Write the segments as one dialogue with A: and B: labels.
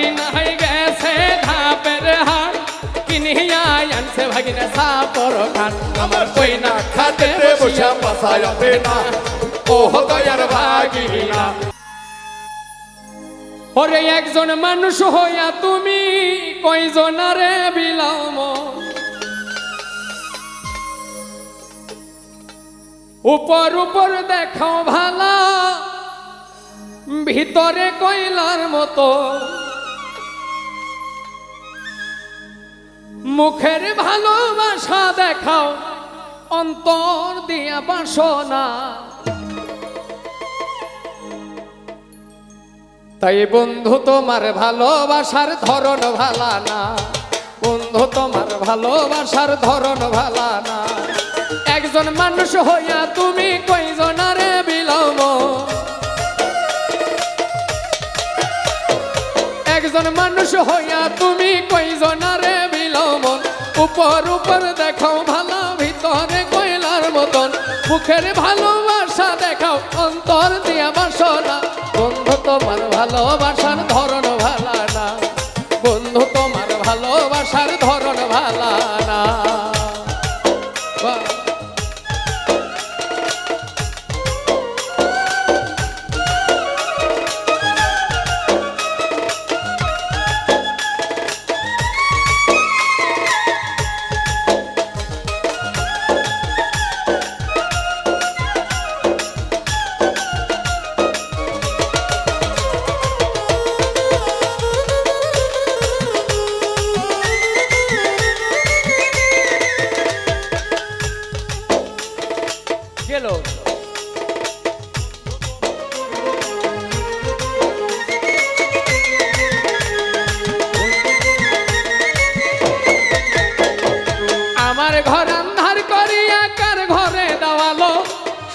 A: ভাগিনা গেছে ধাপের হাট কিনিয়া আনছে ভাগিনা সাপর খান আমার কই খাতে বসে
B: পাশায় না
A: ও দয়ার ভাগিনা ওরে একজন মানুষ হইয়া তুমি কয়জনারে বিলাম উপর উপর দেখাও ভালা ভিতরে কইলার মতো মুখের ভালোবাসা দেখাও, অন্তর দিয়া বাসনা। তাই বন্ধু, তোমার ভালোবাসার ধরন ভালা না। বন্ধু, তোমার ভালোবাসার ধরন ভালা না। একজন মানুষ হইয়া তুমি কয়জনারে বিলম একজন মানুষ হইয়া তুমি কয়জনারে বিলম উপর উপর দেখাও ভালো, ভিতরে কয়লার মতন। মুখের ভালোবাসা দেখাও, অন্তর দিয়া বাসনা বন্ধু তোমার ভালোবাসার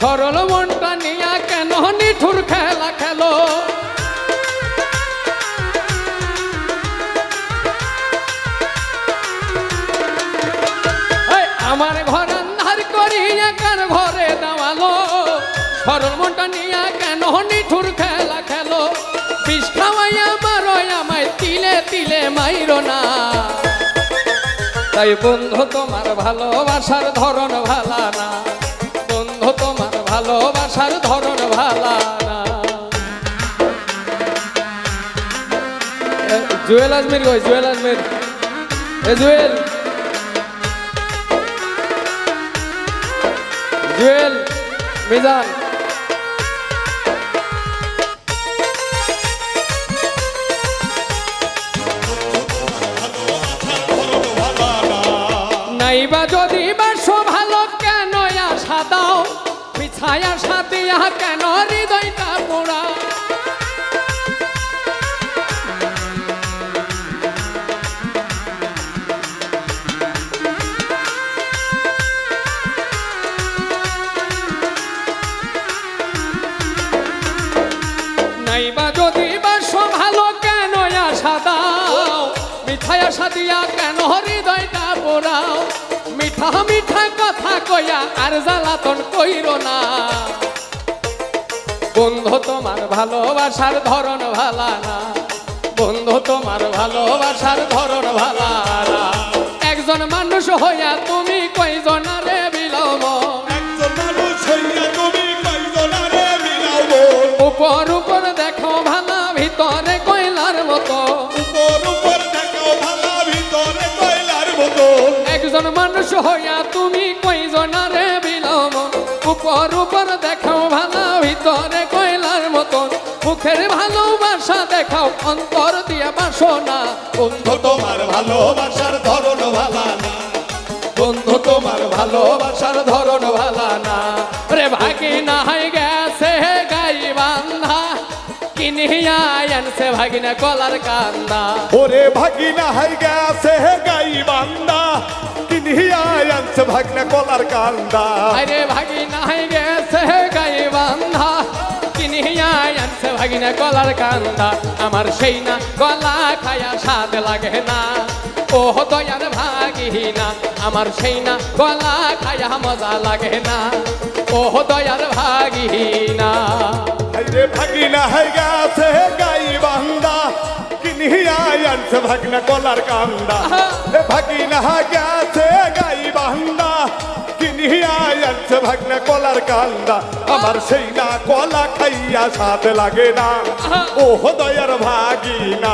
A: সরল মনটা নিয়া কেন নিঠুর খেলা খেলো? আমার ঘর আন্ধার কার ঘরে দেওয়ালো সরল মনটা নিয়া কেন নিঠুর খেলা খেলো? বিষ খাওয়াইয়া মারো আমায় তিলে তিলে মাইরো না। তাই বন্ধু, তোমার ভালোবাসার ধরন ভালা না। ভালোবাসার ধরন ভালা জুয়েল আজমির কই জুয়েল আজমির। এ, জুয়েল। জুয়েল, মিজান। নাইবা যদি বাসো ভালো কেন, আশা আশা দিয়া কেন হৃদয়টা পোড়া? নাইবা যদি বাসো ভালো কেন আশা দাও? মিঠাই আশা দিয়া কেন হৃদয়টা পোড়াও? মিঠা মিঠা কথা আর জ্বালাতন কইর না। বন্ধু তোমার ভালোবাসার ধরন ভালা না। বন্ধু তোমার ভালোবাসার ধরন ভালা না। একজন মানুষ হইয়া তুমি কয়জনারে বিলম
B: একজন মানুষ হইয়া তুমি
A: উপর উপর দেখো ভালা ভিতরে কয়লার মতো।
B: উপর উপর দেখো ভালা ভিতরে কয়লার মতো।
A: একজন মানুষ হইয়া তুমি মুখের ভালোবাসা দেখাও অন্তর দিয়া বাসনা। বন্ধু
B: তোমার ভালোবাসার ধরন ভালা না
A: বন্ধু তোমার ভালোবাসার ধরন ভালা না রে ভাগি না হয়ে গেছে গাই বান্ধা। কিনিয়া আনছে ভাগিনা কলার কান্দা।
B: ওরে ভাগিনা হাই গেছে গাই বান্দা কিনিয়া আনছে ভাগনা কলার কান্দা।
A: আরে ভাগিনা হয়ে গেছে গাই বান্ধা। কিনিয়া আনছে ভাগিনা কলার কান্দা আমার সেই না গলা খায়া স্বাদ লাগে না। ও দয়ার ভাগিনা আমার সেই না গলা খায়া মজা লাগে না। ও দয়ার ভাগিনা।
B: রে ভাগিনা হাই গেছে গাই বান্দা। কিনিয়া আনছে ভাগনা কলার কান্দা। এ ভাগিনা গেছে গাই বান্দা। কিনিয়া আনছে ভাগনা কলার কান্দা। আমার সেই না কলা খাইয়া সাথে লাগে না। ও দয়ার ভাগিনা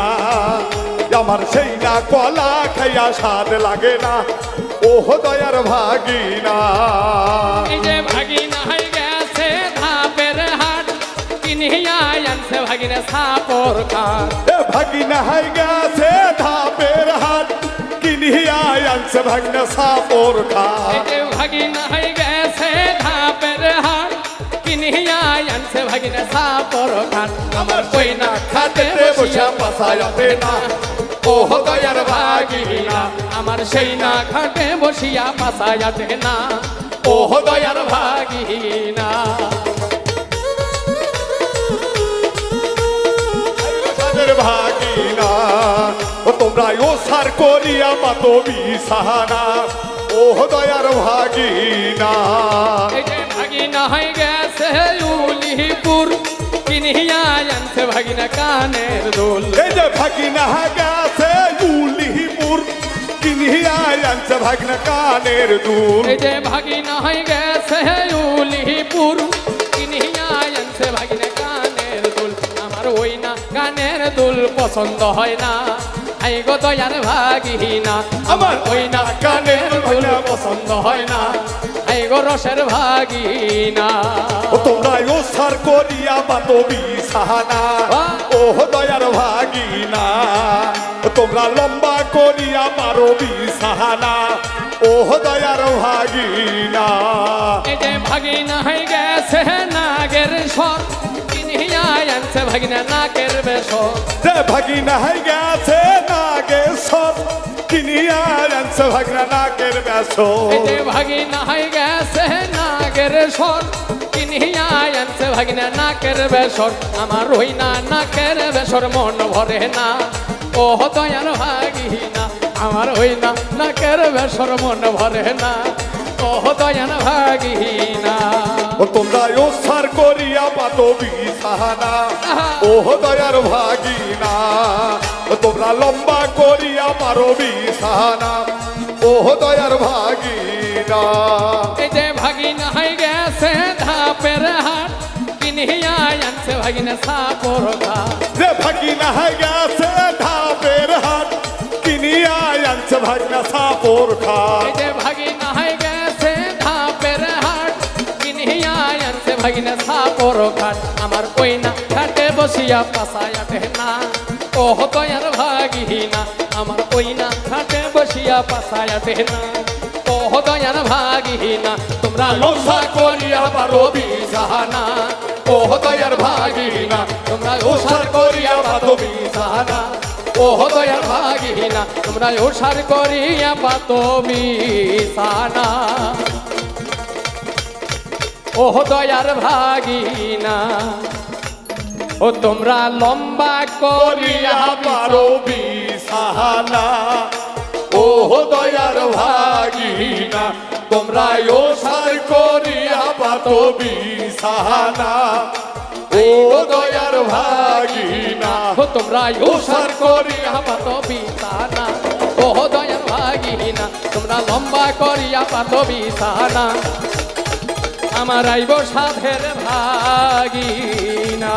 B: আমার সেই না কলা খাইয়া স্বাদ লাগে না। ও দয়ার ভাগিনা।
A: এই যে ভাগিনা হয়ে গেছে ধাপের হাট কিনিয়া আনছে ভাগিনা সাপর
B: ভাগিনা গেছে ধাপের হাট কিনিয়া আনছে ভাগনা সাপর খা
A: এই যে ভাগিনা হয়ে গেছে ধাপের হাট কিনিয়া আনছে ভাগিনা সাপর কাঠ আমার কই না খাতে বসিয়া পাসায়াতে না ও দয়ার ভাগিনা আমার সেই না খাটে বসিয়া পাসায়াতে না ও দয়ার ভাগিনা
B: ভাগিনা ও তোমরা ও সার করিয়া মাতো বিছানা ও দয়ার ভাগিনা।
A: ভাগিনা হয়ে গেছে উলিপুর কিনিয়া আনছে ভাগিনা কানের দোল।
B: এই যে ভাগিনা গেছে উলিপুর কিনিয়া আনছে ভাগনা কানের দুল।
A: এই যে ভাগিনা হয়ে গেছে উলিপুর কিনিয়া ভাগিনা কানের দুল। আমার ওই না কানের দুল পছন্দ হয় না। আই গো দয়ার ভাগিনা আমার ওই না কানের পছন্দ হয় না। আই গো রসের ভাগিনা।
B: ও তোমরা ও সার করিয়া মাতো বিছানা। ও দয়ার ভাগিনা ও তোমরা লম্বা করিয়া মারো বিছানা। ও দয়ার ভাগিনা।
A: এই যে ভাগিনা হয়ে গেছে নাগের সর আনছে ভাগিনা নাকের বেসর
B: যে ভাগিনা হয়ে গেছে নাগেশ্বর কিনিয়া আনছে ভাগনা নাকের
A: এই যে ভাগিনা হয়ে গেছে নাগের সর কিনিয়া আনছে ভাগিনা নাকের বেসর আমার রই না নাকের বেসর মন ভরে না। ও দয়ার ভাগিনা আমার হই না নাকের বেসর মন ভরে না। দয়ার ভাগিনা।
B: ও তোমরা ও সার করিয়া পাতো বিছানা। ও দয়ার ভাগিনা ও তোমরা লম্বা করিয়া মারো বিছানা। ও দয়ার ভাগিনা।
A: এই যে ভাগিনা হয়ে গেছে ধাপের হাট কিনিয়া আনছে ভাগিনা ঘাট।
B: যে ভাগিনা হয়ে গেছে ধাপের হাট কিনিয়া আনছে ভাগনা সাপর খা
A: এই যে ভাগিনা হয়ে ভাগিনা সাপর ঘাট, আমার কই না ঘাটে বসিয়া পাসায়া না। ও দয়ার ভাগিনা, আমার কই না ঘাটে বসিয়া পাসায়া না। ও দয়ার ভাগিনা, তোমরা লোসা করিয়া পারো বিজানা ও দয়ার ভাগিনা, তোমরা ওসার করিয়া পাতো বিজানা ও দয়ার ভাগিনা, তোমরা ওসার করিয়া পাতো বিছানা। ও দয়ার ভাগিনা ও তোমরা লম্বা করিয়া
B: পারো বিছানা। ও দয়ার ভাগিনা তোমরা ও সার করিয়া পাতো বিছানা। ও দয়ার ভাগিনা
A: ও তোমরা ও সার করিয়া পাতো বিছানা। ও দয়ার ভাগিনা তোমরা লম্বা করিয়া পাতো বিছানা। আমার আইব সাধের ভাগিনা।